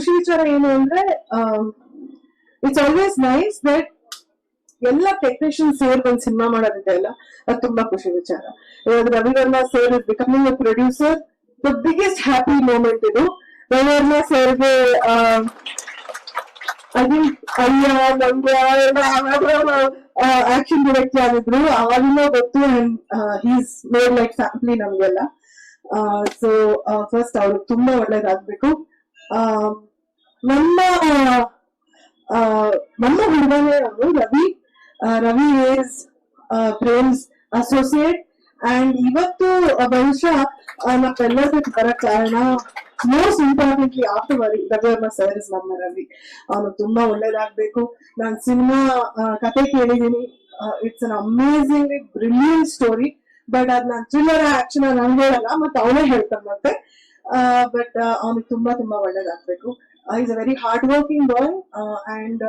ಖುಷಿ ವಿಚಾರ ಏನು ಅಂದ್ರೆ ಇಟ್ಸ್ ಆಲ್ವೇಸ್ ನೈಸ್ ದಟ್ ಎಲ್ಲ ಟೆಕ್ನಿಷಿಯನ್ ಸೇರ್ ಒಂದು ಸಿನಿಮಾ ಮಾಡೋದಿದೆ ಅಲ್ಲ? ಅದು ತುಂಬಾ ಖುಷಿ ವಿಚಾರ. ಇವಾಗ sir sir is becoming a producer the biggest happy moment ಇದು. ರವಿವರ್ಮ ಸೇರ್ಗೆ ಅಯ್ಯ ಆಕ್ಷನ್ ಡೈರೆಕ್ಟರ್ ಆಗಿದ್ರು. ಅವಾಗಿನ ಗೊತ್ತು and he's made like family ನಮ್ಗೆಲ್ಲ. ಸೊ ಫಸ್ಟ್ ಅವ್ರಿಗೆ ತುಂಬಾ ಒಳ್ಳೇದಾಗ್ಬೇಕು. ನಮ್ಮ ನಮ್ಮ ಹುಡುಗನೇ ಅವರು Ravi Ravi is Prem's associate and ಇವತ್ತು ಬಹುಶಃ ಆ, ನಮ್ಮೆಲ್ಲದಕ್ಕೆ ಬರಕ್ ಕಾರಣ most importantly after Ravi Varma sir is ನಮ್ಮ ರವಿ. ಅವನು ತುಂಬಾ ಒಳ್ಳೇದಾಗ್ಬೇಕು. ನಾನ್ ಸಿನಿಮಾ ಕತೆ ಕೇಳಿದೀನಿ it's an amazing brilliant story but ಅದ್ ನಾನ್ ಥ್ರಿಲ್ಲರ್ ಆಕ್ಷನ್ ನಾನು ಹೇಳಲ್ಲ ಮತ್ತೆ ಅವನೇ ಹೇಳ್ತಾನೆ ಮತ್ತೆ. ಬಟ್ ಅವನಿಗೆ ತುಂಬಾ ತುಂಬಾ ಒಳ್ಳೇದಾಗ್ಬೇಕು. Is a very hard working boy and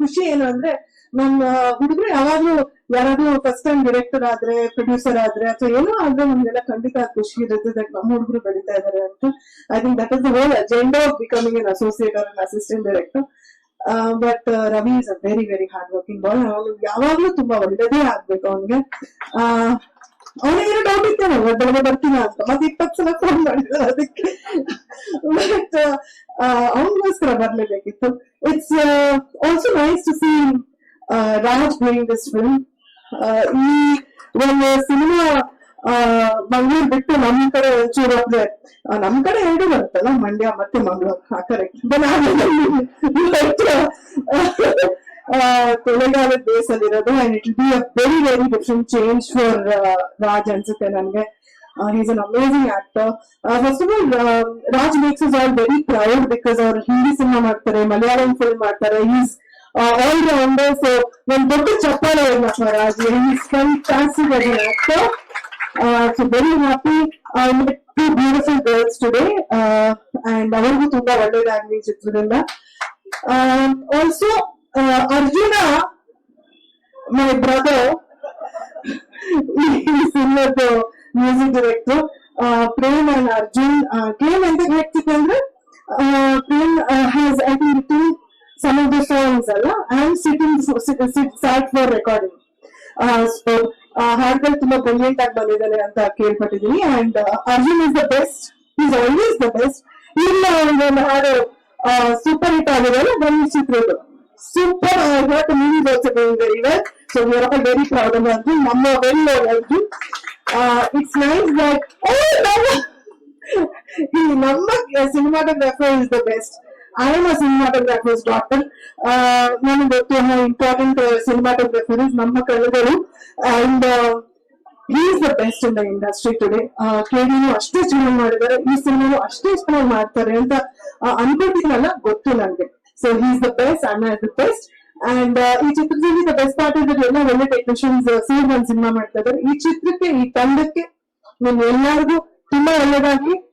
ಖುಷಿ ಏನು ಅಂದ್ರೆ ನಮ್ಮ ಹುಡುಗರು ಯಾವಾಗ್ಲೂ, ಯಾರಾದ್ರೂ ಫಸ್ಟ್ ಟೈಮ್ ಡೈರೆಕ್ಟರ್ ಆದ್ರೆ ಪ್ರೊಡ್ಯೂಸರ್ ಆದ್ರೆ, ಅಥವಾ ಏನೋ ಆದ್ರೆ ನಮ್ಗೆಲ್ಲ ಖಂಡಿತ ಖುಷಿ ಇರುತ್ತೆ ದಟ್ ನಮ್ಮ ಹುಡುಗರು ಬೆಳೀತಾ ಇದಾರೆ ಅಂತ. I think that is the whole agenda of becoming an associate or assistant director but Ravi is a very very hard working boy ಅವನು ಯಾವಾಗ್ಲೂ ತುಂಬಾ ಒಳ್ಳೇದೇ ಆಗ್ಬೇಕು ಅವನಿಗೆ. ಅವನಿಗೆ ಡೌಟ್ ಇತ್ತೇನೆ ನಾನು ಬೆಳಗ್ಗೆ ಬರ್ತೀನ ಅಂತ? ಮತ್ತೆ ಇಪ್ಪತ್ತು ಸಲ ಫೋನ್ ಮಾಡಿದ್ರು ಅದಕ್ಕೆ. ಬಟ್ ಅವನಿಗೋಸ್ಕರ ಬರ್ಲೇಬೇಕಿತ್ತು. It's also nice to see Raj doing this film ಈ ಒಂದು ಸಿನಿಮಾ ಮಂಗಳೂರು ಬಿಟ್ಟು ನಮ್ ಕಡೆ ಒಂಚೂರು ಅಂದ್ರೆ ಆ, ನಮ್ ಕಡೆ ಎರಡು ಬರುತ್ತಲ್ಲ ಮಂಡ್ಯ ಮತ್ತೆ ಮಂಗಳೂರು ಹಾ ಕರೆಕ್ಟ್ ಕೊಳೆಗಾಲದ ಬೇಸ್ ಅಲ್ಲಿ ಇರೋದು and it be a very very different change for Raj ಅನ್ಸುತ್ತೆ ನನ್ಗೆ. is an amazing actor first of all Raj makes us all very proud because ಅವ್ರು ಹಿಂದಿ ಸಿನಿಮಾ ಮಾಡ್ತಾರೆ ಮಲಯಾಳಂ ಫಿಲ್ಮ್ ಮಾಡ್ತಾರೆ ಈಸ್ ಆಲ್ ರೌಂಡರ್ ಸೊ ಒಂದ್ ದೊಡ್ಡ ಚಪ್ಪಾಳೆ ನಮ್ಮ Raj is fantastic as an actor so very happy I met two beautiful girls today and ಅವ್ರಿಗೂ ತುಂಬಾ ಒಳ್ಳೇದಾಗ್ಲಿ ಈ ಚಿತ್ರದಿಂದ ಆಲ್ಸೋ ಅರ್ಜುನ ಮೈ ಬ್ರದರ್ ಈ ಸಿನಿಮಾದ music director Prem and Arjun Prem ಎಂತ ಹೇಳ್ತಿದ್ದೆ ಅಂದ್ರೆ Prem has I think written some of the songs ಅಲ್ಲ and sitting sat for recording so ಹಾಡ್ಗಳು ತುಂಬಾ ಬ್ರಿಲಿಯಂಟ್ ಆಗಿ ಬಂದಿದ್ದಾನೆ ಅಂತ ಕೇಳ್ಪಟ್ಟಿದ್ದೀನಿ and Arjun is the best is always the best ಇಲ್ಲ ಒಂದು ಹಾಡು ಸೂಪರ್ ಹಿಟ್ ಆಗಿದೆ ಒಂದು ಚಿತ್ರದ್ದು super what movies also doing very well so we are very proud of Arjun ನಮ್ಮ well Arjun it's nice that ಈ ನಮ್ಮ cinematographer is the best I am a cinematographers doctor ನನಗೆ ಗೊತ್ತು ಇಂಪಾರ್ಟೆಂಟ್ ಸಿನಿಮಾಟೋಗ್ರಾಫರ್ ನಮ್ಮ ಕಳೆಗಳು and he is the best in the industry today ಕೇಳಿನೂ ಅಷ್ಟೇ ಚೆನ್ನಾಗಿ ಮಾಡಿದ್ದಾರೆ ಈ ಸಿನಿಮಾನು ಅಷ್ಟೇ ಚೆನ್ನಾಗಿ ಮಾಡ್ತಾರೆ ಅಂತ ಆ, ಅನ್ಕೊಳ್ತೀನಲ್ಲ ಗೊತ್ತು ನನಗೆ so he is the best I am the best And ಈ ಚಿತ್ರದಲ್ಲಿ ದ ಬೆಸ್ಟ್ ಪಾರ್ಟ್ ಇದ್ರೆ ಎಲ್ಲ ಒಳ್ಳೆ ಟೆಕ್ನಿಷಿಯನ್ಸ್ ಸಿನಿಮಾ ಮಾಡ್ತಾ ಇದ್ದಾರೆ. ಈ ಚಿತ್ರಕ್ಕೆ, ಈ ತಂಡಕ್ಕೆ ನಿಮ್ ಎಲ್ಲರಿಗೂ ತುಂಬಾ ಒಳ್ಳೇದಾಗ್ಲಿ.